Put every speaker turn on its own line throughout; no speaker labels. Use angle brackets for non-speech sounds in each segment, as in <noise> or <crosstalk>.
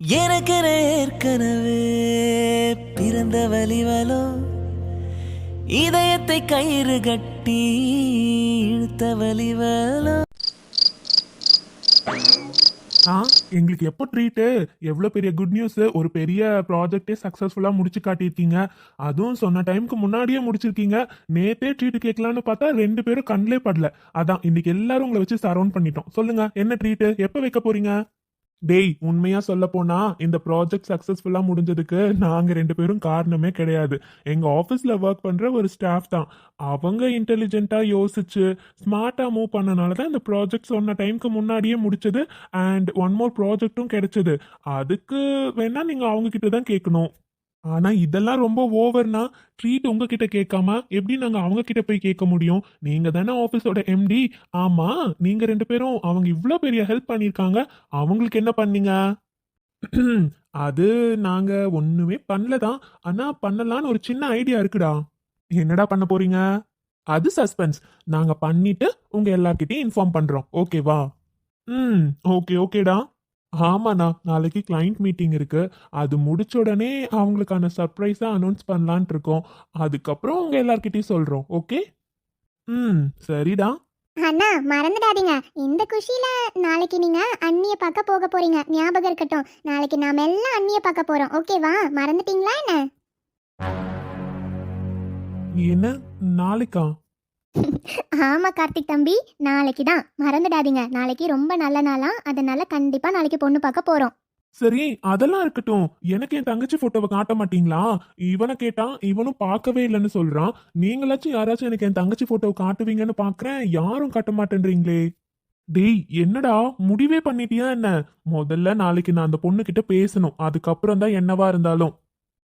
எனக்கு ஏற்கனவே பிறந்த வலிவலோ இதயத்தை கயிறு கட்டி இழுத்த வலிவலோ
ஆ எங்களுக்கு எப்போ ட்ரீட்டு எவ்வளோ பெரிய குட் நியூஸ் ஒரு பெரிய ப்ராஜெக்டே சக்ஸஸ்ஃபுல்லாக முடிச்சு காட்டியிருக்கீங்க. அதுவும் சொன்ன டைமுக்கு முன்னாடியே முடிச்சிருக்கீங்க. நேத்தே ட்ரீட் கேட்கலான்னு பார்த்தா ரெண்டு பேரும் கண்ணிலே படல. அதான் இன்னைக்கு எல்லாரும் உங்களை வச்சு சரவுண்ட் பண்ணிட்டோம். சொல்லுங்க என்ன ட்ரீட்டு எப்போ வைக்க போறீங்க? டேய் உண்மையா சொல்ல போனா இந்த ப்ராஜெக்ட் சக்சஸ்ஃபுல்லா முடிஞ்சதுக்கு நாங்க ரெண்டு பேரும் காரணமே கிடையாது. எங்க ஆபீஸ்ல ஒர்க் பண்ற ஒரு ஸ்டாஃப் தான். அவங்க இன்டெலிஜென்ட்டா யோசிச்சு ஸ்மார்ட்டா மூவ் பண்ணனால தான் இந்த ப்ராஜெக்ட் சொன்ன டைம்க்கு முன்னாடியே முடிச்சது அண்ட் ஒன் மோர் ப்ராஜெக்ட்டும் கிடைச்சது. அதுக்கு வேணா நீங்க அவங்க கிட்ட தான் கேட்கணும் ஆனா இதெல்லாம் ரொம்ப ஓவர்னா ட்ரீட் உங்ககிட்ட கேட்காம எப்படி நாங்க அவங்க கிட்ட போய் கேட்க முடியும்? நீங்க தானே ஆபீஸோட எம்டி ஆமா நீங்க ரெண்டு பேரும் அவங்க இவ்வளோ பெரிய ஹெல்ப் பண்ணியிருக்காங்க. அவங்களுக்கு என்ன பண்ணீங்க? அது நாங்க ஒண்ணுமே பண்ணலதான் ஆனா பண்ணலான்னு ஒரு சின்ன ஐடியா இருக்குடா. என்னடா பண்ண போறீங்க? அது சஸ்பென்ஸ் நாங்க பண்ணிட்டு உங்க எல்லார்கிட்டயும் இன்ஃபார்ம் பண்றோம். ஓகேவா ம் ஓகே ஓகேடா ஆமாண்ணா நாளைக்கு கிளைண்ட் மீட்டிங் இருக்கு. அது முடிச்ச உடனே அவங்களுக்கான சர்ப்ரைஸா அனௌன்ஸ் பண்ணலான்ட்டு இருக்கோம். அதுக்கப்புறம் உங்க எல்லார்கிட்டயும் சொல்றோம் ஓகே ம் சரிடா.
அண்ணா மறந்துடாதீங்க. இந்த குஷியில நாளைக்கு நீங்க அண்ணிய பார்க்க போக போறீங்க. ஞாபகம் இருக்கட்டும். நாளைக்கு நாம எல்லாம் அண்ணிய பார்க்க போறோம். ஓகேவா மறந்துட்டீங்களா என்ன?
என்ன? நாளைக்கா?
ஆமா கார்த்திக் தம்பி. நாளைக்கு தான் மறந்துடாதீங்க. நாளைக்கு ரொம்ப நல்ல நாளாக அதனால கண்டிப்பா நாளைக்கு பொண்ணு பார்க்க போறோம்.
சரி அதெல்லாம் இருக்கட்டும். எனக்கு என் தங்கச்சி போட்டோவை காட்ட மாட்டீங்களா? இவனை கேட்டா இவனும் பார்க்கவே இல்லைன்னு சொல்றான். நீங்களாச்சும் யாராச்சும் எனக்கு என் தங்கச்சி போட்டோவை காட்டுவீங்கன்னு பாக்குறேன். யாரும் காட்ட மாட்டேன்றீங்களே. டேய் என்னடா? முடிவே பண்ணிட்டியா என்ன? முதல்ல நாளைக்கு நான் அந்த பொண்ணு கிட்ட பேசணும். அதுக்கப்புறம் தான் என்னவா இருந்தாலும்.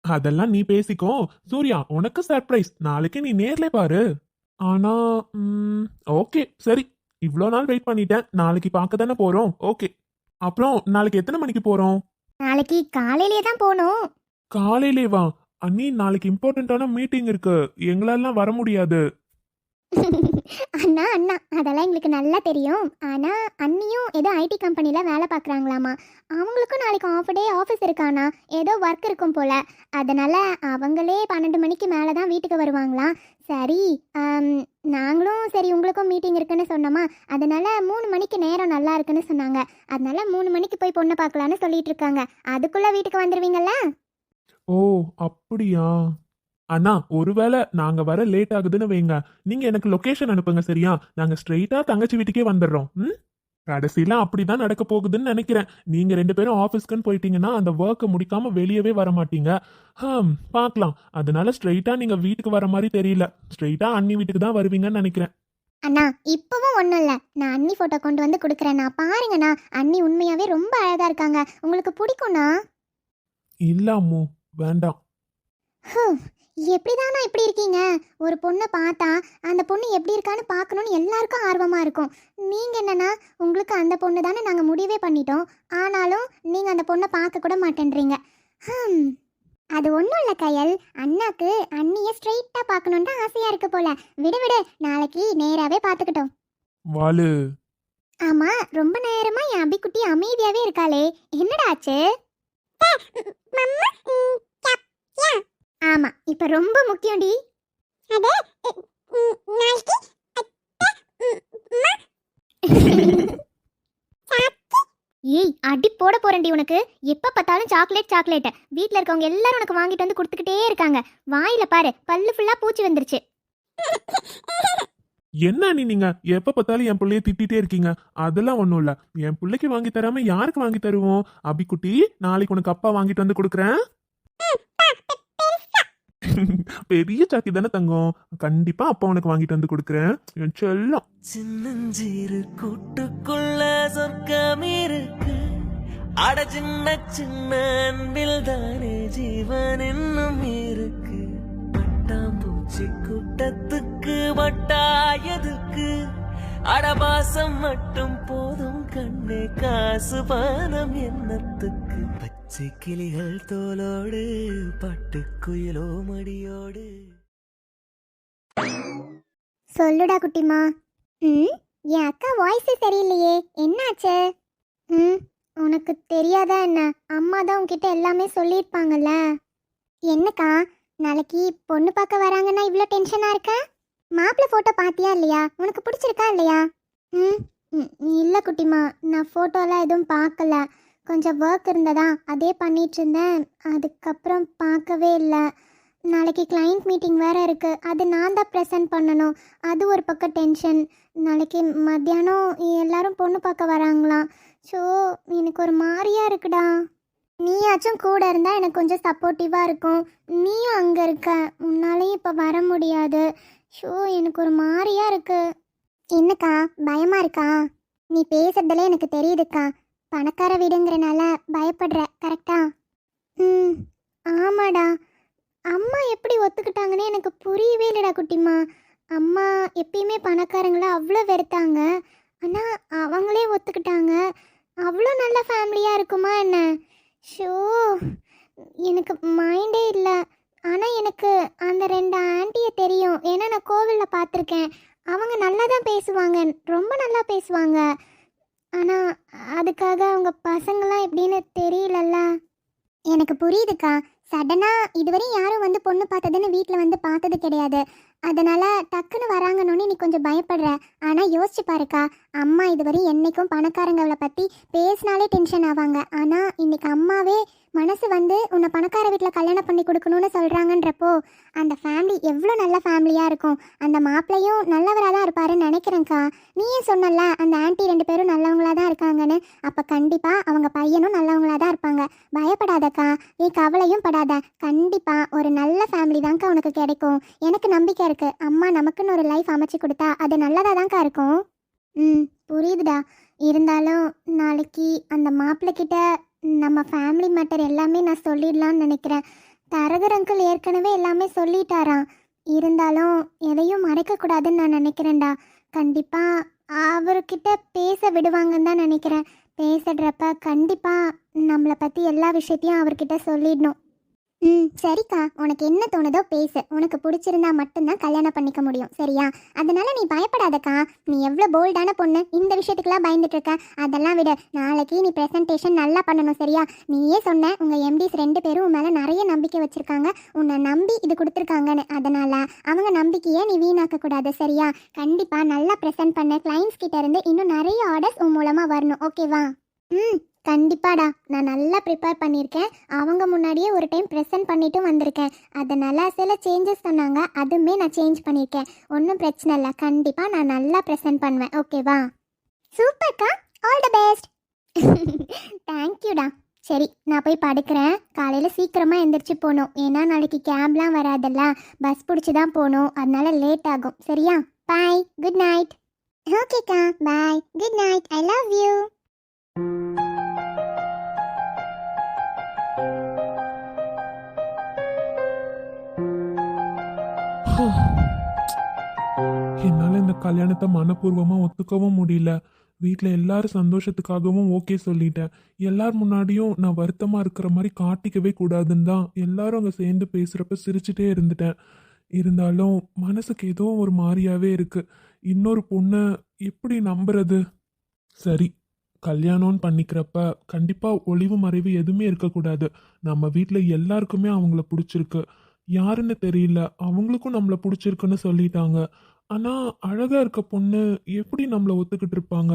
அதெல்லாம் நீ பேசிக்கோ. சூர்யா உனக்கு சர்ப்ரைஸ் நாளைக்கு நீ நேர்ல பாரு. ஆனா ஓகே சரி. இவ்வளோ நாள் வெயிட் பண்ணிட்டேன். நாளைக்கு பார்க்க தானே போறோம். ஓகே. அப்புறம் நாளைக்கு எத்தனை மணிக்கு போறோம்?
நாளைக்கு காலையிலேயே தான் போகணும்.
காலையிலே வா அண்ணி நாளைக்கு இம்பார்ட்டண்ட்டான மீட்டிங் இருக்கு. எங்களாலாம் வர முடியாது. <laughs>
அண்ணா அண்ணா. அதெல்லாம் எங்களுக்கு நல்லா தெரியும். ஆனால் அண்ணியும் ஏதோ ஐடி கம்பெனியில் வேலை பார்க்குறாங்களாமா. அவங்களுக்கும் நாளைக்கு ஆஃப் டே ஆஃபீஸ் இருக்கானா ஏதோ ஒர்க் இருக்கும் போல. அதனால் அவங்களே பன்னெண்டு மணிக்கு மேலே தான் வீட்டுக்கு வருவாங்களாம் சரி நாங்களும் சரி உங்களுக்கும் மீட்டிங் இருக்குன்னு சொன்னோமா? அதனால் மூணு மணிக்கு நேரம் நல்லா இருக்குன்னு சொன்னாங்க. அதனால் மூணு மணிக்கு போய் பொண்ணை பார்க்கலான்னு சொல்லிட்டு இருக்காங்க. அதுக்குள்ளே வீட்டுக்கு வந்துடுவீங்கள்ல
ஓ அப்படியா? அண்ணா ஒருவேளை நாங்க வர லேட் ஆகுதுன்னு வைங்க. நீங்க எனக்கு லொகேஷன் அனுப்புங்க சரியா? நாங்க ஸ்ட்ரெயிட்டா தங்கச்சி வீட்டுக்கே வந்துடுறோம். ம்? கடைசியில அப்படிதான் நடக்க போகுதுன்னு நினைக்கிறேன். நீங்க ரெண்டு பேரும் ஆபீஸ்க்குன்னு போயிட்டீங்கன்னா அந்த ஒர்க்கை முடிக்காம வெளியவே வர மாட்டீங்க. ஹம் பார்க்கலாம். அதனால ஸ்ட்ரெயிட்டா நீங்க வீட்டுக்கு வர மாதிரி தெரியல. ஸ்ட்ரெயிட்டா அண்ணி வீட்டுக்கு தான் வருவீங்கன்னு நினைக்கிறேன்.
அண்ணா இப்பவும் ஒன்றும் இல்லை. நான் அண்ணி ஃபோட்டோ கொண்டு வந்து கொடுக்குறேண்ணா பாருங்கண்ணா அண்ணி உண்மையாகவே ரொம்ப அழகாக இருக்காங்க. உங்களுக்கு பிடிக்கும்ண்ணா?
இல்ல அம்மு வேண்டாம்.
எப்படிதாண்ணா இப்படி இருக்கீங்க? ஒரு பொண்ணை பார்த்தா அந்த பொண்ணு எப்படி இருக்கான்னு பார்க்கணுன்னு எல்லாருக்கும் ஆர்வமாக இருக்கும். நீங்கள் என்னன்னா உங்களுக்கு அந்த பொண்ணு தானே நாங்கள் முடிவே பண்ணிட்டோம். ஆனாலும் நீங்கள் அந்த பொண்ணை பார்க்க கூட மாட்டேன்றீங்க. ஹம், அது ஒன்றும் இல்லை கையல். அண்ணாக்கு அண்ணியை ஸ்ட்ரைட்டாக பார்க்கணுன்னு தான் ஆசையாக இருக்கு போல. விடு விடு. நாளைக்கு நேராகவே பார்த்துக்கிட்டோம்.
வாலு.
ஆமா ரொம்ப நேரமா என் அபிக்குட்டி அமைதியாவே இருக்காளே. என்னடா ஆச்சு? ஆமா இப்ப ரொம்ப முக்கியம்டி. <laughs> ஏய் அடி போட போறேன்டி உனக்கு. எப்ப பார்த்தாலும் சாக்லேட் சாக்லேட் வீட்ல இருக்கவங்க எல்லாரும் உனக்கு வாங்கிட்டு வந்து கொடுத்துக்கிட்டே இருக்காங்க. வாயில பாரு பல்லு ஃபுல்லா பூச்சி வந்துருச்சு.
என்ன நீ நீங்க? எப்ப பார்த்தாலும் என் பிள்ளைய திட்டிட்டே இருக்கீங்க. அதெல்லாம் ஒண்ணும் இல்ல. என் பிள்ளைக்கு வாங்கி தராம யாருக்கு வாங்கி தருவோம்? அபிக்குட்டி நாளைக்கு உனக்கு அப்பா வாங்கிட்டு வந்து கொடுக்குறேன். பெரிய சாக்கி தானே தங்கம்? கண்டிப்பா அப்பா உனக்கு வாங்கிட்டு வந்து கொடுக்குறேன். என் செல்லம்.
சின்னஞ்சீரு கூட்டுக்குள்ள சொர்க்கம் இருக்கு. அட சின்ன சின்ன அன்பில் தானே ஜீவன் இன்னும் இருக்கு. பட்டாம்பூச்சி கூட்டத்துக்கு வட்டாயதுக்கு அடபாசம் மட்டும் போதும் கண்ணே காசு பானம் என்னத்துக்கு சிக்கிலிகள் தோலோடு பட்டுக்குயிலோ மடியோடு.
சொல்லுடா குட்டிமா. ம் என் அக்கா வாய்ஸே சரியில்லையே. என்னாச்சு? ம் உனக்கு தெரியாதா என்ன? அம்மா தான் உன்கிட்ட எல்லாமே சொல்லியிருப்பாங்கல்ல. என்னக்கா நாளைக்கு பொண்ணு பார்க்க வராங்கன்னா இவ்வளோ டென்ஷனாக இருக்க? மாப்பிள்ளை ஃபோட்டோ பார்த்தியா இல்லையா? உனக்கு பிடிச்சிருக்கா இல்லையா? ம் ம், இல்லை குட்டிமா. நான் ஃபோட்டோலாம் எதுவும் பார்க்கல. கொஞ்சம் ஒர்க் இருந்ததா? அதே பண்ணிட்டு இருந்தேன். அதுக்கப்புறம் பார்க்கவே இல்லை. நாளைக்கு கிளைண்ட் மீட்டிங் வேறு இருக்குது அது நான் தான் ப்ரெசென்ட் பண்ணணும். அது ஒரு பக்கம் டென்ஷன் நாளைக்கு மத்தியானம் எல்லாரும் பொண்ணு பார்க்க வராங்களாம் ஸோ எனக்கு ஒரு மாதிரியா இருக்குடா. நீயாச்சும் கூட இருந்தால் எனக்கு கொஞ்சம் சப்போர்ட்டிவாக இருக்கும். நீயும் அங்கே இருக்க. உன்னாலையும் இப்போ வர முடியாது. ஷோ எனக்கு ஒரு மாதிரியா இருக்குது என்னக்கா? பயமாக இருக்கா? நீ பேசுறதுல எனக்கு தெரியுதுக்கா. பணக்கார வீடுங்கிறனால பயப்படுற கரெக்டா ம் ஆமாடா. அம்மா எப்படி ஒத்துக்கிட்டாங்கன்னு எனக்கு புரியவே இல்லைடா குட்டிம்மா. அம்மா எப்பயுமே பணக்காரங்கள அவ்வளோ வெறுத்தாங்க. ஆனால் அவங்களே ஒத்துக்கிட்டாங்க. அவ்வளோ நல்ல ஃபேமிலியாக இருக்குமா என்ன? ஷோ எனக்கு மைண்டே இல்லை. ஆனால் எனக்கு அந்த ரெண்டு ஆண்டியை தெரியும். ஏன்னா நான் கோவிலில் பார்த்துருக்கேன் அவங்க நல்லா தான் பேசுவாங்க. ரொம்ப நல்லா பேசுவாங்க. ஆனால் அதுக்காக அவங்க பசங்களாம் எப்படின்னு தெரியலல்ல. எனக்கு புரியுதுக்கா. சடனாக இதுவரையும் யாரும் வந்து பொண்ணு பார்த்ததுன்னு வீட்டில் வந்து பார்த்தது கிடையாது. அதனால டக்குன்னு வராங்கன்னு நீ கொஞ்சம் பயப்படுற. ஆனால் யோசிச்சு பாருக்கா அம்மா இதுவரையும் என்னைக்கும் பணக்காரங்களை பற்றி பேசினாலே டென்ஷன் ஆவாங்க. ஆனால் இன்னைக்கு அம்மாவே மனசு வந்து உன்னை பணக்கார வீட்டில் கல்யாணம் பண்ணி கொடுக்கணும்னு சொல்கிறாங்கன்றப்போ அந்த ஃபேமிலி எவ்வளோ நல்ல ஃபேமிலியாக இருக்கும். அந்த மாப்பிள்ளையும் நல்லவராக தான் இருப்பாருன்னு நினைக்கிறேன்க்கா. நீயே சொன்னல அந்த ஆன்ட்டி ரெண்டு பேரும் நல்லவங்களா தான் இருக்காங்கன்னு. அப்போ கண்டிப்பாக அவங்க பையனும் நல்லவங்களா தான் இருப்பாங்க. பயப்படாதக்கா நீ கவலையும் படாத. கண்டிப்பாக ஒரு நல்ல ஃபேமிலி தான்க்கா உனக்கு கிடைக்கும். எனக்கு நம்பிக்கை இருக்கு. அம்மா நமக்குன்னு ஒரு லைஃப் அமைச்சு கொடுத்தா அது நல்லதாக தான்க்கா இருக்கும்? ம் புரியுதுடா. இருந்தாலும் நாளைக்கு அந்த மாப்பிள்ளைக்கிட்ட நம்ம ஃபேமிலி மேட்டர் எல்லாமே நான் சொல்லிடலான்னு நினைக்கிறேன். தரகர் அங்கிள் ஏற்கனவே எல்லாமே சொல்லிட்டாராம். இருந்தாலும் எதையும் மறைக்கக்கூடாதுன்னு நான் நினைக்கிறேன்டா. கண்டிப்பாக அவர்கிட்ட பேச விடுவாங்கன்னு தான் நினைக்கிறேன். பேசுறப்ப கண்டிப்பாக நம்மளை பற்றி எல்லா விஷயத்தையும் அவர்கிட்ட சொல்லிடணும். ம் சரிக்கா. உனக்கு என்ன தோணுதோ பேசு. உனக்கு பிடிச்சிருந்தா மட்டும்தான் கல்யாணம் பண்ணிக்க முடியும் சரியா? அதனால நீ பயப்படாதக்கா. நீ எவ்வளோ போல்டான பொண்ணு. இந்த விஷயத்துக்குலாம் பயந்துட்டு இருக்க அதெல்லாம் விட. நாளைக்கு நீ ப்ரெசன்டேஷன் நல்லா பண்ணணும் சரியா? நீயே சொன்ன உங்கள் எம்டிஸ் ரெண்டு பேரும் உன் மேலே நிறைய நம்பிக்கை வச்சுருக்காங்க. உன்னை நம்பி இது கொடுத்துருக்காங்கன்னு. அதனால அவங்க நம்பிக்கையை நீ வீணாக்க கூடாது சரியா? கண்டிப்பாக நல்லா ப்ரெசென்ட் பண்ண. கிளைண்ட்ஸ் கிட்ட இருந்து இன்னும் நிறைய ஆர்டர்ஸ் உன் மூலமாக வரணும். ஓகேவா ம். கண்டிப்பாடா நான் நல்லா ப்ரிப்பேர் பண்ணியிருக்கேன். அவங்க முன்னாடியே ஒரு டைம் ப்ரெசென்ட் பண்ணிட்டும் வந்திருக்கேன். அதனால சில சேஞ்சஸ் சொன்னாங்க அதுவுமே நான் சேஞ்ச் பண்ணியிருக்கேன். ஒன்றும் பிரச்சனை இல்லை கண்டிப்பாக நான் நல்லா ப்ரெசென்ட் பண்ணுவேன். ஓகேவா சூப்பர்க்கா ஆல் த பெஸ்ட் தேங்க்யூடா சரி நான் போய் படுக்கிறேன். காலையில் சீக்கிரமாக எந்திரிச்சு போகணும். ஏன்னா நாளைக்கு கேப்லாம் வராதல்ல. பஸ் பிடிச்சி தான் போகணும். அதனால லேட் ஆகும். சரியா? பாய் குட் நைட் ஓகேக்கா bye good night I love you
இந்த கல்யாணத்தை மனப்பூர்வமா ஒத்துக்கவும் முடியல. வீட்டில் எல்லாரும் சந்தோஷத்துக்காகவும் ஓகே சொல்லிட்டேன். எல்லார் முன்னாடியும் நான் வருத்தமாக இருக்கிற மாதிரி காட்டிக்கவே கூடாதுன்னு தான் எல்லாரும் அங்கே சேர்ந்து பேசுகிறப்ப சிரிச்சுட்டே இருந்துட்டேன். இருந்தாலும் மனசுக்கு ஏதோ ஒரு மாதிரியாகவே இருக்குது இன்னொரு பொண்ணை எப்படி நம்புறது? சரி கல்யாணம்னு பண்ணிக்கிறப்ப கண்டிப்பாக ஒளிவு மறைவு எதுவுமே இருக்கக்கூடாது. நம்ம வீட்டில் எல்லாருக்குமே அவங்கள பிடிச்சிருக்கு. யாருன்னு தெரியல அவங்களுக்கும் நம்மள பிடிச்சிருக்குன்னு சொல்லிட்டாங்க. ஆனால் அழகாக இருக்க பொண்ணு எப்படி நம்மளை ஒத்துக்கிட்டு இருப்பாங்க?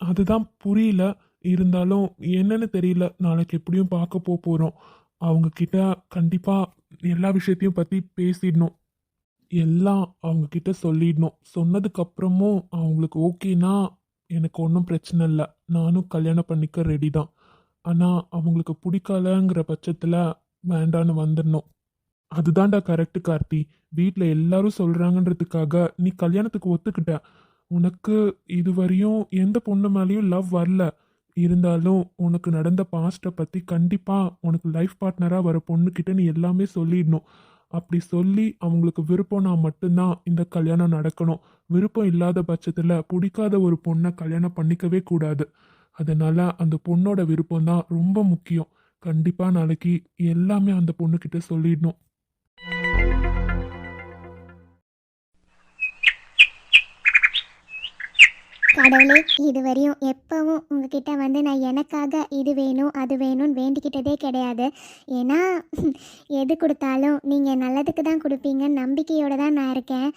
அதுதான் புரியல. இருந்தாலும் என்னன்னு தெரியல. நாளைக்கு எப்படியும் பார்க்க போக போகிறோம் அவங்கக்கிட்ட கண்டிப்பாக எல்லா விஷயத்தையும் பற்றி பேசிடணும். எல்லாம் அவங்கக்கிட்ட சொல்லிடணும். சொன்னதுக்கப்புறமும் அவங்களுக்கு ஓகேனா எனக்கு ஒன்றும் பிரச்சனை இல்லை. நானும் கல்யாணம் பண்ணிக்க ரெடி தான். ஆனால் அவங்களுக்கு பிடிக்கலங்கிற பட்சத்தில் வேண்டான்னு வந்துடணும். அதுதான்டா கரெக்டு கார்த்தி. வீட்டில் எல்லாரும் சொல்கிறாங்கன்றதுக்காக நீ கல்யாணத்துக்கு ஒத்துக்கிட்ட. உனக்கு இதுவரையும் எந்த பொண்ணு மேலேயும் லவ் வரல. இருந்தாலும் உனக்கு நடந்த பாஸ்ட்டை பற்றி கண்டிப்பாக உனக்கு லைஃப் பார்ட்னராக வர பொண்ணுக்கிட்ட நீ எல்லாமே சொல்லிடணும். அப்படி சொல்லி அவங்களுக்கு விருப்பம்னா மட்டும்தான் இந்த கல்யாணம் நடக்கணும். விருப்பம் இல்லாத பட்சத்தில் பிடிக்காத ஒரு பொண்ணை கல்யாணம் பண்ணிக்கவே கூடாது. அதனால் அந்த பொண்ணோட விருப்பம் தான் ரொம்ப முக்கியம். கண்டிப்பாக நாளைக்கு எல்லாமே அந்த பொண்ணுக்கிட்ட சொல்லிடணும்.
கடவுளே இதுவரையும் எப்பவும் உங்ககிட்ட வந்து நான் எனக்காக இது வேணும் அது வேணும்னு வேண்டிக்கிட்டதே கிடையாது. ஏன்னா எது கொடுத்தாலும் நீங்கள் நல்லதுக்கு தான் கொடுப்பீங்கன்னு நம்பிக்கையோடு தான் நான் இருக்கேன்.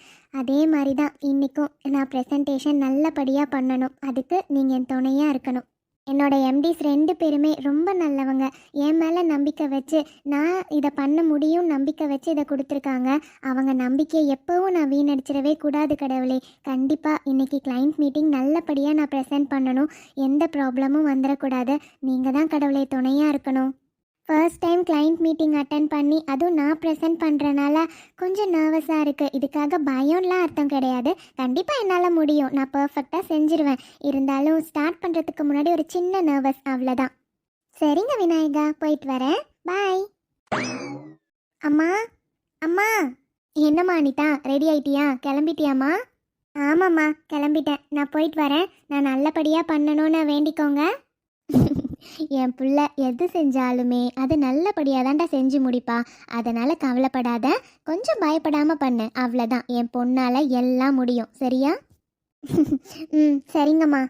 அதே மாதிரி தான் இன்றைக்கும் நான் ப்ரெசன்டேஷன் நல்லபடியாக பண்ணணும். அதுக்கு நீங்கள் என் துணையாக இருக்கணும். என்னோட எம்டிஸ் ரெண்டு பேருமே ரொம்ப நல்லவங்க. என் மேலே நம்பிக்கை வச்சு நான் இதை பண்ண முடியும் நம்பிக்கை வச்சு இதை கொடுத்துருக்காங்க. அவங்க நம்பிக்கையை எப்போவும் நான் வீணடிச்சிடவே கூடாது கடவுளே. கண்டிப்பாக இன்னைக்கு கிளைண்ட் மீட்டிங் நல்லபடியாக நான் ப்ரெசென்ட் பண்ணணும். எந்த ப்ராப்ளமும் வந்துடக்கூடாது. நீங்கள் தான் கடவுளே துணையாக இருக்கணும். First time client meeting attend பண்ணி அதுவும் நான் ப்ரெசென்ட் பண்ணுறனால கொஞ்சம் நர்வஸாக இருக்குது இதுக்காக பயம்லாம் அர்த்தம் கிடையாது. கண்டிப்பாக என்னால் முடியும். நான் பர்ஃபெக்டாக செஞ்சிருவேன். இருந்தாலும் ஸ்டார்ட் பண்ணுறதுக்கு முன்னாடி ஒரு சின்ன நர்வஸ் அவ்வளோதான் சரிங்க விநாயகா. போயிட்டு வரேன். பாய் அம்மா அம்மா. என்னம்மா அனிதா? ரெடி ஆயிட்டியா? கிளம்பிட்டியாம்மா? ஆமாம்மா கிளம்பிட்டேன். நான் போயிட்டு வரேன். நான் நல்லபடியாக பண்ணணும்னு வேண்டிக்கோங்க. என் பிள்ளை எது செஞ்சாலுமே அது நல்லபடியாக தான்டா செஞ்சு முடிப்பா. அதனால் கவலைப்படாத. கொஞ்சம் பயப்படாமல் பண்ணு. அவ்வளோதான் என் பொண்ணால் எல்லாம் முடியும். சரியா? <laughs> ம் சரிங்கம்மா.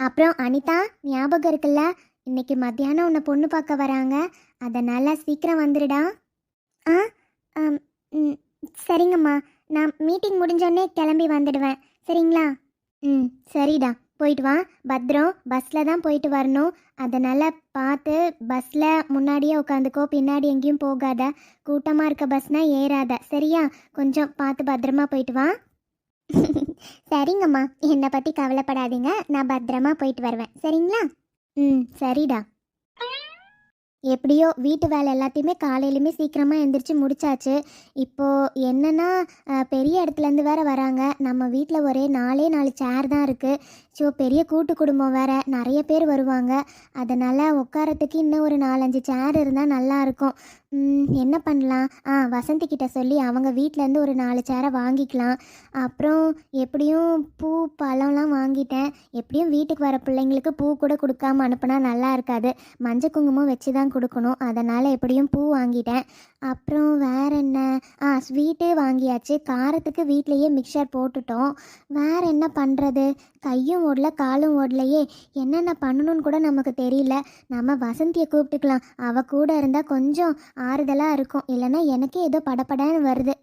அப்புறம் அனிதா ஞாபகம் இருக்குல்ல? இன்னைக்கு மத்தியானம் உன்னை பொண்ணு பார்க்க வராங்க. அதனால் சீக்கிரம் வந்துடுடா ஆ ம் சரிங்கம்மா. நான் மீட்டிங் முடிஞ்சோடனே கிளம்பி வந்துடுவேன். சரிங்களா? ம் சரிடா. போயிட்டு வா. பத்திரம் பஸ்ஸில் தான் போயிட்டு வரணும். அதனால் பார்த்து பஸ்ஸில் முன்னாடியே உட்காந்துக்கோ பின்னாடி எங்கேயும் போகாத. கூட்டமாக இருக்க பஸ்னால் ஏறாத. சரியா? கொஞ்சம் பார்த்து பத்திரமா போயிட்டு வா. <laughs> சரிங்கம்மா. என்னை பற்றி கவலைப்படாதீங்க. நான் பத்திரமா போயிட்டு வருவேன். சரிங்களா? ம் சரிடா. எப்படியோ வீட்டு வேலை எல்லாத்தையுமே காலையிலுமே சீக்கிரமாக எந்திரிச்சு முடிச்சாச்சு. இப்போது என்னென்னா பெரிய இடத்துலேருந்து வேற வராங்க. நம்ம வீட்டில் ஒரே நாலே நாலு சேர் தான் இருக்குது ஸோ பெரிய கூட்டு குடும்பம் வேறு. நிறைய பேர் வருவாங்க. அதனால் உட்காரத்துக்கு இன்னும் ஒரு நாலஞ்சு சேர் இருந்தால் நல்லாயிருக்கும் என்ன பண்ணலாம்? ஆ வசந்தி கிட்ட சொல்லி அவங்க வீட்டிலேருந்து ஒரு நாலு சேரை வாங்கிக்கலாம். அப்புறம் எப்படியும் பூ பழம்லாம் வாங்கிட்டேன். எப்படியும் வீட்டுக்கு வர பிள்ளைங்களுக்கு பூ கூட கொடுக்காம அனுப்புனா நல்லா இருக்காது. மஞ்சள் குங்குமம் வச்சு தான் கொடுக்கணும். அதனால் எப்படியும் பூ வாங்கிட்டேன். அப்புறம் வேற என்ன? ஆ ஸ்வீட்டே வாங்கியாச்சு. காரத்துக்கு வீட்லேயே மிக்சர் போட்டுட்டோம். வேற என்ன பண்ணுறது கையும் ஓடல காலும் ஓடலையே. என்னென்ன பண்ணணும்னு கூட நமக்கு தெரியல. நம்ம வசந்தியை கூப்பிட்டுக்கலாம். அவ கூட இருந்தால் கொஞ்சம் ஆறுதலாக இருக்கும். இல்லைன்னா எனக்கே ஏதோ படப்படன்னு வருது.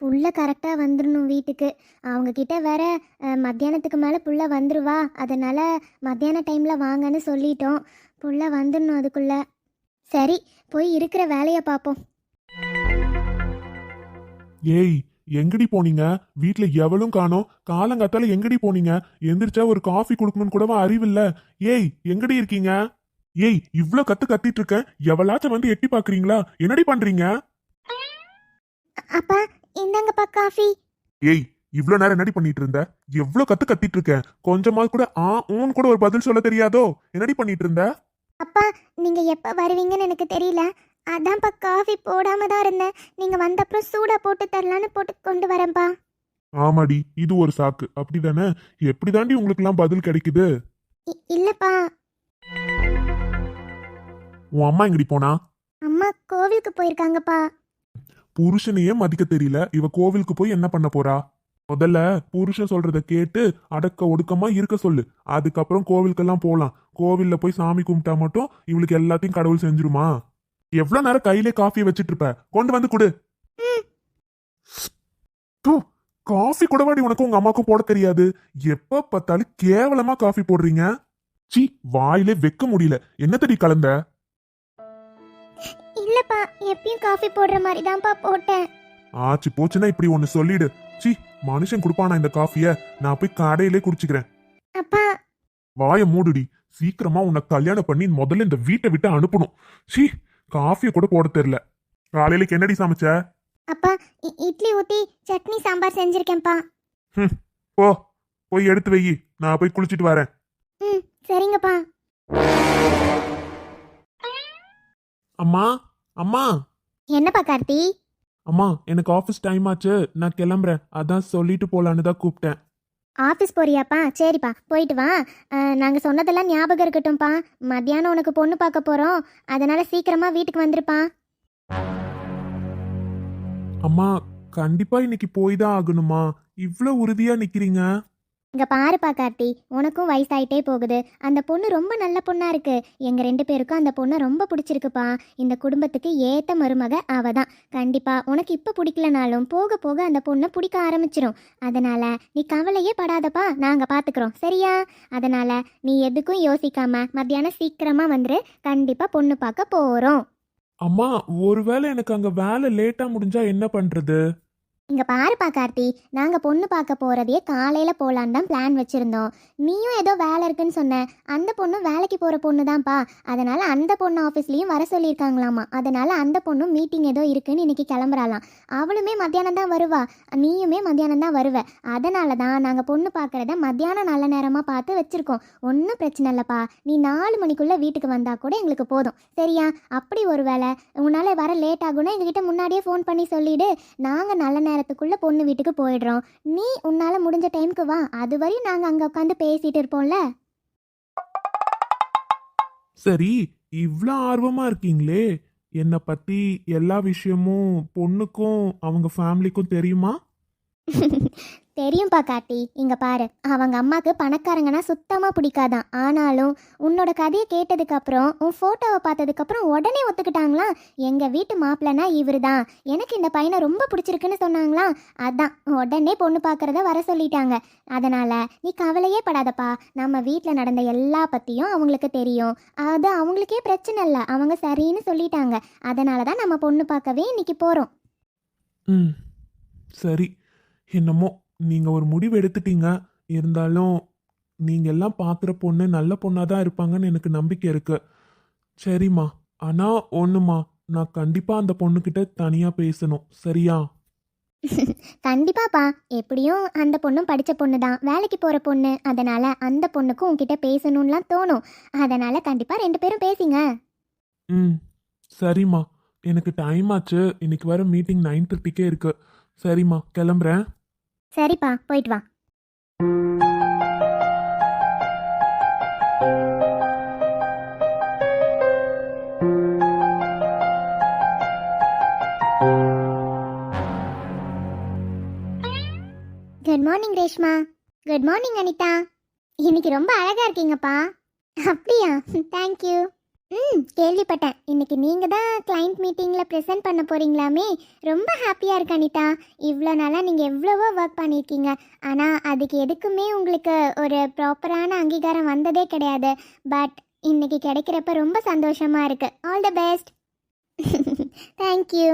புள்ள கரெக்டாக வந்துடணும் வீட்டுக்கு. அவங்கக்கிட்ட வேற மத்தியானத்துக்கு மேலே புள்ள வந்துருவா. அதனால் மத்தியான டைமில் வாங்கன்னு சொல்லிட்டோம். புள்ள வந்துடணும் அதுக்குள்ள. சரி போய் இருக்கிற வேலையை பார்ப்போம்.
ஏய் எங்கடி போனீங்க? வீட்ல எவளும் காணோம். காலங்காத்தால எங்கடி போனீங்க? எந்திரிச்சா ஒரு காஃபி கொடுக்கணும்னு கூடவா அறிவில்ல. ஏய் எங்கடி இருக்கீங்க? ஏய் இவ்ளோ கத்து கத்திட்டு இருக்க. எவளாச்சும் வந்து எட்டி பாக்குறீங்களா? என்னடி பண்றீங்க?
அப்பா இந்தாங்கப்பா காஃபி
ஏய் இவ்ளோ நேரம் என்னடி பண்ணிட்டு இருந்த? எவ்ளோ கத்து கத்திட்டு இருக்க? கொஞ்சமா கூட ஆ ஊன் கூட ஒரு பதில் சொல்ல தெரியாதோ? என்னடி பண்ணிட்டு இருந்த?
அப்பா நீங்கள் எப்போ வருவீங்கன்னு எனக்கு தெரியல. அதான்ப்பா காஃபி போடாம தான் இருந்தேன். நீங்கள் வந்தப்புறம் சூடாக போட்டு தரலான்னு போட்டு கொண்டு வரேன்ப்பா
ஆமாடி இது ஒரு சாக்கு. அப்படிதானே? எப்படி தாண்டி உங்களுக்கு எல்லாம் பதில் கிடைக்குது?
இ- இல்லைப்பா.
உன் அம்மா எங்கடி போனா?
அம்மா கோவிலுக்கு போயிருக்காங்கப்பா.
புருஷனையே மதிக்க தெரியல. இவ கோவிலுக்கு போய் என்ன பண்ண போறா? முதல்ல புருஷன் சொல்றத கேட்டு அடக்க ஒடுக்கமா இருக்க சொல்லு. அதுக்கப்புறம் கோவிலுக்கெல்லாம் போலாம். கோவில்ல போய் சாமி கும்பிட்டா மட்டும் இவளுக்கு எல்லாத்தையும் கடவுள் செஞ்சிருமா? எவ்வளவு நேரம் கையிலே காஃபி வச்சிட்டு இருப்ப? கொண்டு வந்து கொடு. காஃபி கூடவாடி உனக்கு உங்க அம்மாக்கும் போட தெரியாது. எப்ப பார்த்தாலும் கேவலமா காஃபி போடுறீங்க. சி வாயிலே வைக்க முடியல. என்னத்தடி கலந்த?
இல்லைப்பா எப்பயும் காஃபி போடுற மாதிரி தான்ப்பா போட்டேன்.
ஆச்சு போச்சுன்னா இப்படி ஒன்னு சொல்லிடு. சி மனுஷன் கொடுப்பானா இந்த காஃபிய நான் போய் கடையிலே குடிச்சுக்கிறேன்.
அப்பா.
வாய மூடுடி. சீக்கிரமா உன்னை கல்யாணம் பண்ணி முதல்ல இந்த வீட்டை விட்டு அனுப்பணும். சி காஃபிய கூட போட தெரியல. காலையில என்னடி சமைச்ச?
அப்பா இட்லி ஊற்றி சட்னி சாம்பார் செஞ்சுருக்கேன்ப்பா.
போ போய் எடுத்து வை. நான் போய் குளிச்சிட்டு வரேன்.
ம் சரிங்கப்பா.
அம்மா அம்மா.
என்னப்பா கார்த்தி?
அம்மா எனக்கு ஆஃபீஸ் டைம் ஆச்சு. நான் கிளம்புறேன். அதான் சொல்லிட்டு போலான்னு தான் கூப்பிட்டேன்.
ஆஃபீஸ் போறியாப்பா? சரிப்பா போயிட்டு வா. நாங்கள் சொன்னதெல்லாம் ஞாபகம் இருக்கட்டும்ப்பா. மத்தியானம் உனக்கு பொண்ணு பார்க்க போகிறோம் அதனால் சீக்கிரமாக வீட்டுக்கு வந்துருப்பா.
அம்மா கண்டிப்பாக இன்னைக்கு போய் தான் ஆகணுமா? இவ்வளோ உறுதியாக நிற்கிறீங்க
இங்க பாருப்பா கார்த்தி உனக்கும் வயசாயிட்டே போகுது. அந்த பொண்ணு ரொம்ப நல்ல பொண்ணா இருக்கு. எங்க ரெண்டு பேருக்கும் அந்த பொண்ணை ரொம்ப பிடிச்சிருக்குப்பா. இந்த குடும்பத்துக்கு ஏத்த மருமக அவ தான். கண்டிப்பா உனக்கு இப்ப பிடிக்கலனாலும் போக போக அந்த பொண்ணை பிடிக்க ஆரம்பிச்சிரும். அதனால நீ கவலையே படாதப்பா. நாங்க பாத்துக்கிறோம். சரியா? அதனால நீ எதுக்கும் யோசிக்காம மத்தியானம் சீக்கிரமா வந்துரு. கண்டிப்பா பொண்ணு பார்க்க போறோம்.
அம்மா ஒருவேளை எனக்கு அங்க வேலை லேட்டா முடிஞ்சா என்ன பண்றது?
இங்க பாருப்பா கார்த்தி. நாங்க பொண்ணு பார்க்க போறதே காலையில போலான்னு தான் பிளான் வச்சிருந்தோம். நீயும் ஏதோ வேலை இருக்குன்னு சொன்ன. அந்த பொண்ணும் வேலைக்கு போற பொண்ணு தான்ப்பா அதனால அந்த பொண்ணு ஆஃபீஸ்லயும் வர சொல்லியிருக்காங்களாமா. அதனால அந்த பொண்ணும் மீட்டிங் ஏதோ இருக்குன்னு இன்னைக்கு கிளம்புறாளாம். அவளுமே மத்தியானம் தான் வருவா. நீயுமே மத்தியானம் தான் வருவ. அதனால தான் நாங்க பொண்ணு பார்க்கறத மத்தியானம் நல்ல நேரமா பார்த்து வச்சிருக்கோம். ஒன்றும் பிரச்சனை இல்லப்பா. நீ நாலு மணிக்குள்ள வீட்டுக்கு வந்தா கூட எங்களுக்கு போதும். சரியா? அப்படி ஒரு வேலை உன்னால வர லேட் ஆகும்னா எங்ககிட்ட முன்னாடியே ஃபோன் பண்ணி சொல்லிடு. நாங்க நல்ல நேரம் நேரத்துக்குள்ள பொண்ணு வீட்டுக்கு போயிடுறோம். நீ உன்னால முடிஞ்ச டைம்க்கு வா. அது வரையும் நாங்க அங்க உட்காந்து பேசிட்டு இருப்போம்ல?
சரி இவ்ளோ ஆர்வமா இருக்கீங்களே. என்னை பத்தி எல்லா விஷயமும் பொண்ணுக்கும் அவங்க ஃபேமிலிக்கும் தெரியுமா? <laughs>
தெரியும்பா கார்த்தி. இங்க பாரு. அவங்க அம்மாக்கு பணக்காரங்கன்னா சுத்தமா பிடிக்காதான். ஆனாலும் உன்னோட கதையை கேட்டதுக்கு அப்புறம் உன் போட்டோவை பார்த்ததுக்கு அப்புறம் உடனே ஒத்துக்கிட்டாங்களா? எங்க வீட்டு மாப்பிள்ளனா இவர் தான் எனக்கு இந்த பையனை ரொம்ப பிடிச்சிருக்குன்னு சொன்னாங்களா? அதான். உடனே பொண்ணு பார்க்கறத வர சொல்லிட்டாங்க. அதனால நீ கவலையே படாதப்பா. நம்ம வீட்டில் நடந்த எல்லா பத்தியும் அவங்களுக்கு தெரியும். அது அவங்களுக்கே பிரச்சனை இல்லை. அவங்க சரின்னு சொல்லிட்டாங்க. அதனால தான் நம்ம பொண்ணு பார்க்கவே இன்னைக்கு போறோம்.
ம். சரி. என்னமோ நீங்க ஒரு முடிவு எடுத்துட்டீங்க. இருந்தாலும் நீங்க எல்லாம் பார்க்குற பொண்ணு நல்ல பொண்ணா தான் இருப்பாங்கன்னு எனக்கு நம்பிக்கை இருக்கு. சரிம்மா. ஆனா ஒண்ணுமா நான் கண்டிப்பா அந்த பொண்ணுகிட்ட தனியா பேசணும். சரியா? <laughs>
கண்டிப்பாப்பா. எப்படியும் அந்த பொண்ணும் படித்த பொண்ணு தான். வேலைக்கு போகிற பொண்ணு. அதனால அந்த பொண்ணுக்கும் உன்கிட்ட பேசணும்லாம் தோணும். அதனால கண்டிப்பாக ரெண்டு பேரும் பேசிங்க.
ம். சரிம்மா. எனக்கு டைம் ஆச்சு. இன்னைக்கு வர மீட்டிங் நைன் தேர்ட்டிக்கே இருக்கு. சரிம்மா. கிளம்புறேன்.
சரிப்பா போயிட்டு வா. Good morning Reshma good morning Anitha இன்னைக்கு ரொம்ப அழகா இருக்கீங்கப்பா. அப்படியா? தேங்க்யூ ம் கேள்விப்பட்டேன். இன்னைக்கு நீங்கள் தான் கிளைண்ட் மீட்டிங்கில் ப்ரெசென்ட் பண்ண போகிறீங்களாமே ரொம்ப ஹாப்பியாக இருக்கு அனிதா. இவ்வளோ நாளாக நீங்கள் எவ்வளவோ ஒர்க் பண்ணியிருக்கீங்க ஆனால் அதுக்கு எதுக்குமே உங்களுக்கு ஒரு ப்ராப்பரான அங்கீகாரம் வந்ததே கிடையாது. பட் இன்னைக்கு கிடைக்கிறப்ப ரொம்ப சந்தோஷமாக இருக்குது ஆல் த பெஸ்ட் தேங்க்யூ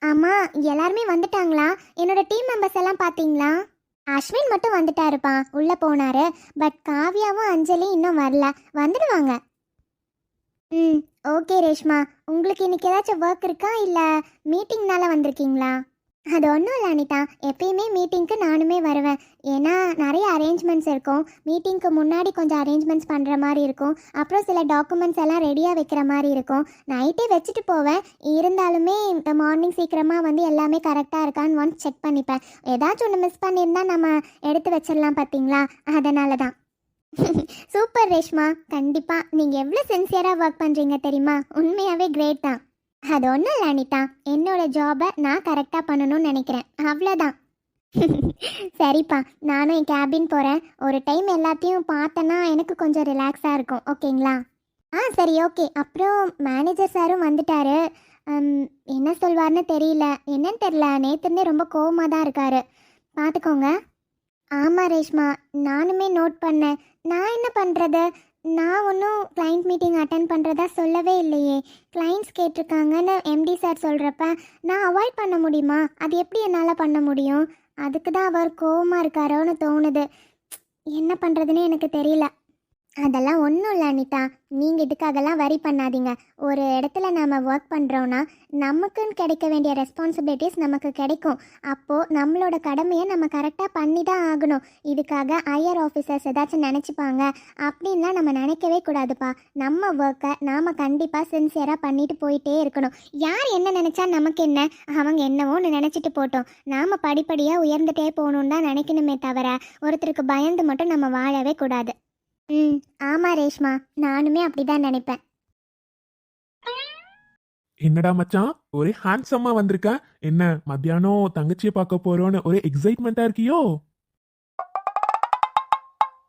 <laughs> ஆமாம் எல்லாருமே வந்துட்டாங்களா? என்னோட டீம் மெம்பர்ஸ் எல்லாம் பார்த்தீங்களா அஸ்வின் மட்டும் வந்துட்டாருப்பா. உள்ளே போனாரு. பட் காவ்யாவும் அஞ்சலி இன்னும் வரல. வந்துடுவாங்க. ம் ஓகே ரேஷ்மா. உங்களுக்கு இன்னைக்கு ஏதாச்சும் ஒர்க் இருக்கா? இல்லை மீட்டிங்னால வந்திருக்கீங்களா? அது ஒன்றும் இல்லை அனிதா. எப்பயுமே மீட்டிங்க்கு நானுமே வருவேன். ஏன்னா நிறைய அரேஞ்ச்மெண்ட்ஸ் இருக்கும். மீட்டிங்க்கு முன்னாடி கொஞ்சம் அரேஞ்ச்மெண்ட்ஸ் பண்ணுற மாதிரி இருக்கும். அப்புறம் சில டாக்குமெண்ட்ஸ் எல்லாம் ரெடியாக வைக்கிற மாதிரி இருக்கும். நைட்டே வச்சுட்டு போவேன். இருந்தாலுமே மார்னிங் சீக்கிரமாக வந்து எல்லாமே கரெக்டாக இருக்கான்னு ஒன்ஸ் செக் பண்ணிப்பேன். ஏதாச்சும் ஒன்று மிஸ் பண்ணியிருந்தா நம்ம எடுத்து வச்சிடலாம் பார்த்தீங்களா அதனால தான் <laughs> சூப்பர் ரேஷ்மா கண்டிப்பாக நீங்கள் எவ்வளோ சின்சியராக ஒர்க் பண்ணுறீங்க தெரியுமா? உண்மையாகவே கிரேட் தான். அது ஒன்றும் இல்லை அனிதா. என்னோட ஜாபை நான் கரெக்டாக பண்ணணும்னு நினைக்கிறேன். அவ்வளோதான் <laughs> சரிப்பா. நானும் என் கேபின் போகிறேன் ஒரு டைம் எல்லாத்தையும் பார்த்தேன்னா எனக்கு கொஞ்சம் ரிலாக்ஸாக இருக்கும். ஓகேங்களா? ஆ சரி ஓகே. அப்புறம் மேனேஜர் சாரும் வந்துட்டாரு. என்ன சொல்வார்னு தெரியல. என்னன்னு தெரியல. நேற்றுனே ரொம்ப கோவமாக தான் இருக்காரு. பார்த்துக்கோங்க ஆமாம் ரேஷ்மா நானுமே நோட் பண்ணேன். நான் என்ன பண்ணுறது நான் ஒன்றும் கிளைண்ட் மீட்டிங் அட்டன் பண்ணுறதா சொல்லவே இல்லையே. கிளைண்ட்ஸ் கேட்டிருக்காங்கன்னு எம்டி சார் சொல்கிறப்ப நான் அவாய்ட் பண்ண முடியுமா? அது எப்படி என்னால் பண்ண முடியும்? அதுக்கு தான் அவர் கோவமாக இருக்காரோன்னு தோணுது. என்ன பண்ணுறதுன்னு எனக்கு தெரியல. அதெல்லாம் ஒன்றும் இல்லை அனிதா. நீங்கள் இதுக்காகலாம் வரி பண்ணாதீங்க. ஒரு இடத்துல நாம் ஒர்க் பண்ணுறோன்னா நமக்குன்னு கிடைக்க வேண்டிய ரெஸ்பான்சிபிலிட்டிஸ் நமக்கு கிடைக்கும். அப்போது நம்மளோட கடமையை நம்ம கரெக்டாக பண்ணி தான் ஆகணும். இதுக்காக ஐயர் ஆஃபீஸர்ஸ் ஏதாச்சும் நினச்சிப்பாங்க. அப்படின்லாம் நம்ம நினைக்கவே கூடாதுப்பா. நம்ம ஒர்க்கை நாம் கண்டிப்பாக சின்சியராக பண்ணிட்டு போயிட்டே இருக்கணும். யார் என்ன நினச்சா நமக்கு என்ன? அவங்க என்னவோன்னு நினச்சிட்டு போட்டோம். நாம் படிப்படியாக உயர்ந்துட்டே போகணுன்னு தான் நினைக்கணுமே தவிர ஒருத்தருக்கு பயந்து மட்டும் நம்ம வாழவே கூடாது. ம் ஆமா ரேஷ்மா. நானுமே அப்படிதான் நினைப்பேன்.
என்னடா மச்சான்? ஒரே ஹேண்ட்ஸமா வந்திருக்க. என்ன மத்தியானம் தங்கச்சியை பார்க்க போறோன்னு ஒரே எக்ஸைட்மெண்ட்டா இருக்கியோ?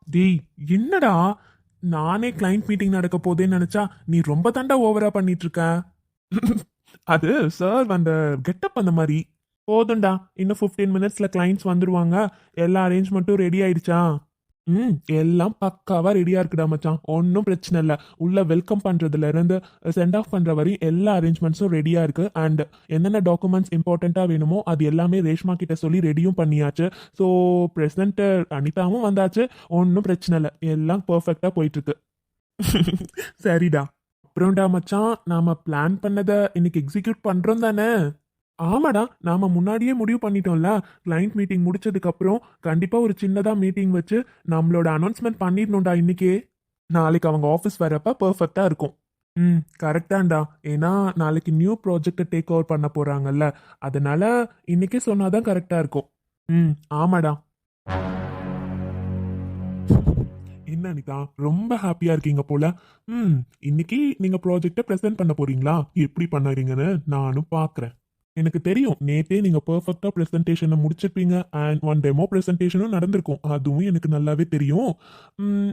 டேய் என்னடா? நானே கிளைண்ட் மீட்டிங் நடக்க போதேன்னு நினைச்சா நீ ரொம்ப தாண்டா ஓவரா பண்ணிட்டு இருக்க அது சார் அந்த கெட்டப் அந்த மாதிரி. போதும்டா இன்னும் ஃபிஃப்டீன் மினிட்ஸ்ல கிளைண்ட்ஸ் வந்துருவாங்க. எல்லா அரேஞ்ச்மெண்ட்டும் ரெடி ஆயிடுச்சா? ம் எல்லாம் பக்காவா ரெடியா இருக்குடா மச்சான். ஒன்றும் பிரச்சனை இல்லை. உள்ள வெல்கம் பண்றதுல இருந்து சென்ட் ஆஃப் பண்ற வரையும் எல்லா அரேஞ்ச்மெண்ட்ஸும் ரெடியா இருக்கு. அண்ட் என்னென்ன டாக்குமெண்ட்ஸ் இம்பார்ட்டண்டா வேணுமோ அது எல்லாமே ரேஷ்மா கிட்ட சொல்லி ரெடியும் பண்ணியாச்சு. ஸோ பிரசன்ட் அனிதாவும் வந்தாச்சு. ஒன்றும் பிரச்சனை இல்லை. எல்லாம் பர்ஃபெக்டா போயிட்டு இருக்கு <laughs> சரிடா. அப்புறம்டா மச்சான் நாம பிளான் பண்ணதை இன்னைக்கு எக்ஸிக்யூட் பண்றோம் தானே? ஆமாடா நாம முன்னாடியே முடிவு பண்ணிட்டோம்ல. கிளைண்ட் மீட்டிங் முடிச்சதுக்கு அப்புறம் கண்டிப்பா ஒரு சின்னதா மீட்டிங் வச்சு நம்மளோட அனௌன்ஸ்மெண்ட் பண்ணிடணும்டா இன்னைக்கே. நாளைக்கு அவங்க ஆஃபீஸ் வரப்ப பர்ஃபெக்டா இருக்கும். ம் கரெக்டாண்டா ஏன்னா நாளைக்கு நியூ ப்ராஜெக்டை டேக் ஓவர் பண்ண போறாங்கல்ல. அதனால இன்னைக்கே சொன்னாதான் கரெக்டா இருக்கும். ம் ஆமாடா. என்ன அனிதா ரொம்ப ஹாப்பியா இருக்கீங்க போல. ம் இன்னைக்கு நீங்க ப்ராஜெக்டை ப்ரெசென்ட் பண்ண போறீங்களா? எப்படி பண்ணுறீங்கன்னு நானும் பாக்குறேன் எனக்கு தெரியும். நேத்தே நீங்க பெர்ஃபெக்டா ப்ரெசன்டேஷனை முடிச்சிருப்பீங்க. அண்ட் ஒன் டெமோ பிரசன்டேஷனும் நடந்திருக்கும். அதுவும் எனக்கு நல்லாவே தெரியும்.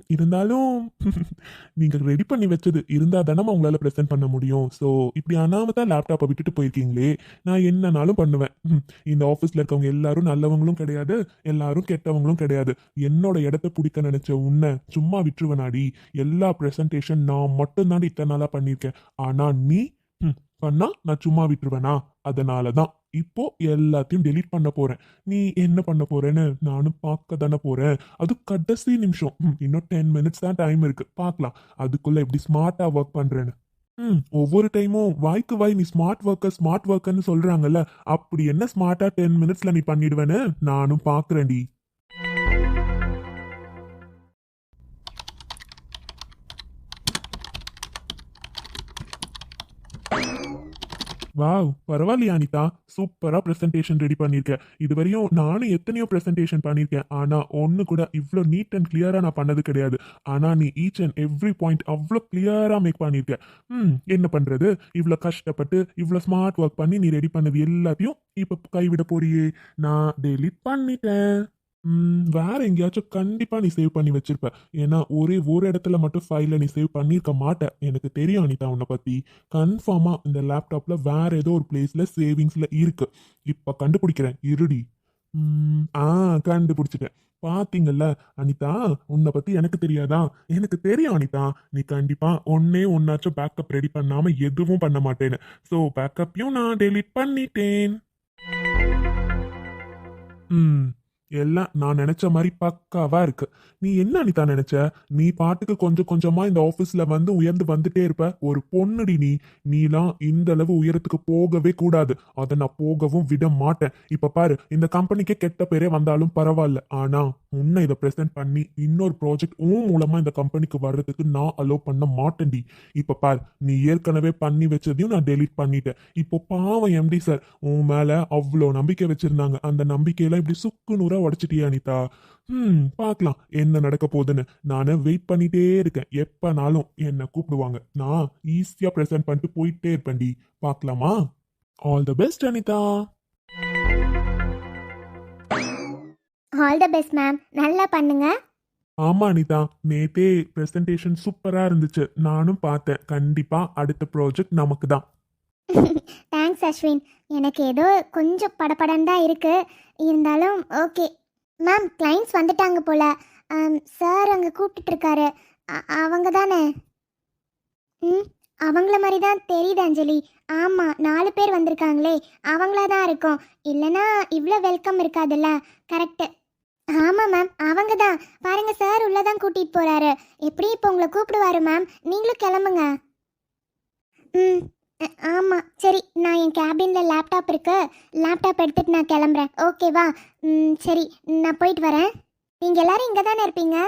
இருந்தாலும் <laughs> நீங்க ரெடி பண்ணி வச்சது இருந்தா தானே உங்களால ப்ரெசென்ட் பண்ண முடியும். ஸோ இப்படி அனாமதா லேப்டாப்பை விட்டுட்டு போயிருக்கீங்களே. நான் என்னனாலும் பண்ணுவேன். ம், <laughs> இந்த ஆஃபீஸ்ல இருக்கவங்க எல்லாரும் நல்லவங்களும் கிடையாது. எல்லாரும் கெட்டவங்களும் கிடையாது. என்னோட இடத்த பிடிக்க நினைச்ச உன்னை சும்மா விட்டுருவனாடி. எல்லா ப்ரெசன்டேஷன் நான் மட்டும்தான் இத்தனை நாளா பண்ணியிருக்கேன். ஆனா நீ ம், பண்ணா நான் சும்மா விட்டுருவேனா? அதனால தான் இப்போ எல்லாத்தையும் டெலீட் பண்ண போறேன். நீ என்ன பண்ண போறேன்னு? நானும் பார்க்க தானே போறேன். அது கடைசி நிமிஷம். இன்னும் டென் மினிட்ஸ் தான் டைம் இருக்கு. பார்க்கலாம். அதுக்குள்ள எப்படி ஸ்மார்ட்டா ஒர்க் பண்றேன்னு. ம் ஒவ்வொரு டைமும் வாய்க்கு வாய் நீ ஸ்மார்ட் ஒர்க்கர் ஸ்மார்ட் ஒர்க்கர்னு சொல்றாங்கல்ல அப்படி என்ன ஸ்மார்ட்டா டென் மினிட்ஸ்ல நீ பண்ணிடுவேன்னு? நானும் பாக்குறேன்டி வாவ் பரவாயில்லையா அனிதா. சூப்பரா பிரசன்டேஷன் ரெடி பண்ணியிருக்கேன் இதுவரையும் நானும் எத்தனையோ பிரசன்டேஷன் பண்ணியிருக்கேன் ஆனா ஒன்னு கூட இவ்வளோ நீட் அண்ட் கிளியரா நான் பண்ணது கிடையாது. ஆனா நீ ஈச் அண்ட் எவ்ரி பாயிண்ட் அவ்வளோ கிளியரா மேக் பண்ணியிருக்க ம் என்ன பண்றது? இவ்வளோ கஷ்டப்பட்டு இவ்வளோ ஸ்மார்ட் ஒர்க் பண்ணி நீ ரெடி பண்ணது எல்லாத்தையும் இப்போ கைவிட போறியே. நான் டெலிட் பண்ணிட்டேன். வேற எங்கேயாச்சும் கண்டிப்பா நீ சேவ் பண்ணி வச்சிருப்ப. ஏன்னா ஒரே ஒரு இடத்துல மட்டும் ஃபைல நீ சேவ் பண்ணியிருக்க மாட்டேன் எனக்கு தெரியும் அனிதா உன்னை பத்தி. கன்ஃபார்மா இந்த லேப்டாப்ல வேற ஏதோ ஒரு பிளேஸ்ல சேவிங்ஸ்ல இருக்கு. இப்ப கண்டுபிடிக்கிறேன். இருடி. ம், ஆ கண்டுபிடிச்சிட்டேன். பாத்தீங்கல்ல அனிதா உன்னை பத்தி எனக்கு தெரியாதா? எனக்கு தெரியும் அனிதா. நீ கண்டிப்பா ஒன்னே ஒன்னாச்சும் பேக்கப் ரெடி பண்ணாம எதுவும் பண்ண மாட்டேன்னு. ஸோ பேக்கப்பையும் நான் டெலிட் பண்ணிட்டேன். ம். எல்லாம் நான் நினைச்ச மாதிரி பக்காவா இருக்கு. நீ என்ன அனிதா நினைச்ச? நீ பாட்டுக்கு கொஞ்சம் கொஞ்சமா இந்த ஆபீஸ்ல வந்து உயர்ந்து வந்துட்டே இருப்ப. ஒரு பொண்ணுடி நீ. நீலாம் இந்த அளவு உயரத்துக்கு போகவே கூடாது. அதை நான் போகவும் விட மாட்டேன். இப்ப பாரு இந்த கம்பெனிக்கே கெட்ட பேரே வந்தாலும் பரவாயில்ல. ஆனா உன்னை இதை ப்ரெசென்ட் பண்ணி இன்னொரு ப்ராஜெக்ட் உன் மூலமா இந்த கம்பெனிக்கு வர்றதுக்கு நான் அலோவ் பண்ண மாட்டேன்டி. இப்ப பார் நீ ஏற்கனவே பண்ணி வச்சதையும் நான் டெலீட் பண்ணிட்டேன். இப்போ பாவம் எம்டி சார் உன் மேல அவ்வளோ நம்பிக்கை வச்சிருந்தாங்க. அந்த நம்பிக்கையெல்லாம் இப்படி சுக்கு உடச்சிட்டியா அனிதா? ம் பார்க்கலாம் என்ன நடக்க போகுதுன்னு. நான் வெயிட் பண்ணிட்டே இருக்கேன். எப்பனாலும் என்னை கூப்பிடுவாங்க. நான் ஈஸியா ப்ரெசென்ட் பண்ணிட்டு போயிட்டே இருப்பேன்டி. பார்க்கலாமா? All the best Anitha.
All the best ma'am நல்லா பண்ணுங்க.
ஆமா அனிதா. நேத்தே பிரசன்டேஷன் சூப்பரா இருந்துச்சு. நானும் பார்த்தேன். கண்டிப்பா அடுத்த ப்ராஜெக்ட் நமக்கு தான் <laughs>
தேங்க்ஸ் அஸ்வின் எனக்கு ஏதோ கொஞ்சம் படப்படன் தான் இருக்குது இருந்தாலும் ஓகே மேம் கிளைண்ட்ஸ் வந்துட்டாங்க போல. Um, சார் அங்கே கூப்பிட்டுருக்காரு அவங்க தானே? ம் அவங்கள மாதிரி தான் தெரியுது அஞ்சலி. ஆமாம் நாலு பேர் வந்திருக்காங்களே. அவங்களா தான் இருக்கும். இல்லைன்னா இவ்வளோ வெல்கம் இருக்காதுல்ல? கரெக்டு ஆமாம் மேம் அவங்க தான். பாருங்கள் சார் உள்ளே தான் கூட்டிகிட்டு போகிறாரு எப்படி இப்போ உங்களை கூப்பிடுவாரு மேம் நீங்களும் கிளம்புங்க. ம். அ- ஆமா. சரி நான் என் கேபின்ல லேப்டாப் இருக்கு. லேப்டாப் எடுத்துட்டு நான் கிளம்புறேன். ஓகேவா சரி. நான் போயிட்டு வரேன். நீங்க எல்லாரும் இங்க தானே இருப்பீங்க?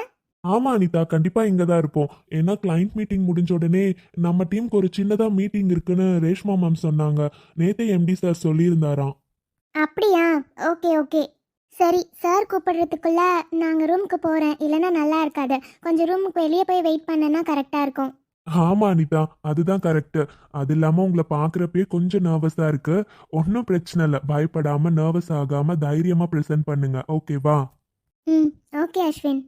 ஆமா அனிதா. கண்டிப்பா இங்க தான் இருப்போம். ஏன்னா கிளைண்ட் மீட்டிங் முடிஞ்ச உடனே நம்ம டீமுக்கு ஒரு சின்னதா மீட்டிங் இருக்குன்னு ரேஷ்மா மேம் சொன்னாங்க. நேத்தே எம்டி சார் சொல்லியிருந்தாராம்.
அப்படியா? ஓகே ஓகே சரி சார் கூப்பிடுறதுக்குள்ள நாங்க ரூமுக்கு போறேன். இல்லைன்னா நல்லா இருக்காது. கொஞ்சம் ரூமுக்கு வெளியே போய் வெயிட் பண்ணனா கரெக்டா இருக்கும்.
ஆமா அனிதா. அதுதான் கரெக்ட் அது இல்லாம உங்களை பாக்குறப்பயே கொஞ்சம் நர்வஸா இருக்கு. ஒன்றும் பிரச்சனை இல்லை. பயப்படாம நர்வஸ் ஆகாம தைரியமா ப்ரெசென்ட் பண்ணுங்க. ஓகேவா
ம் ஓகே அஸ்வின்.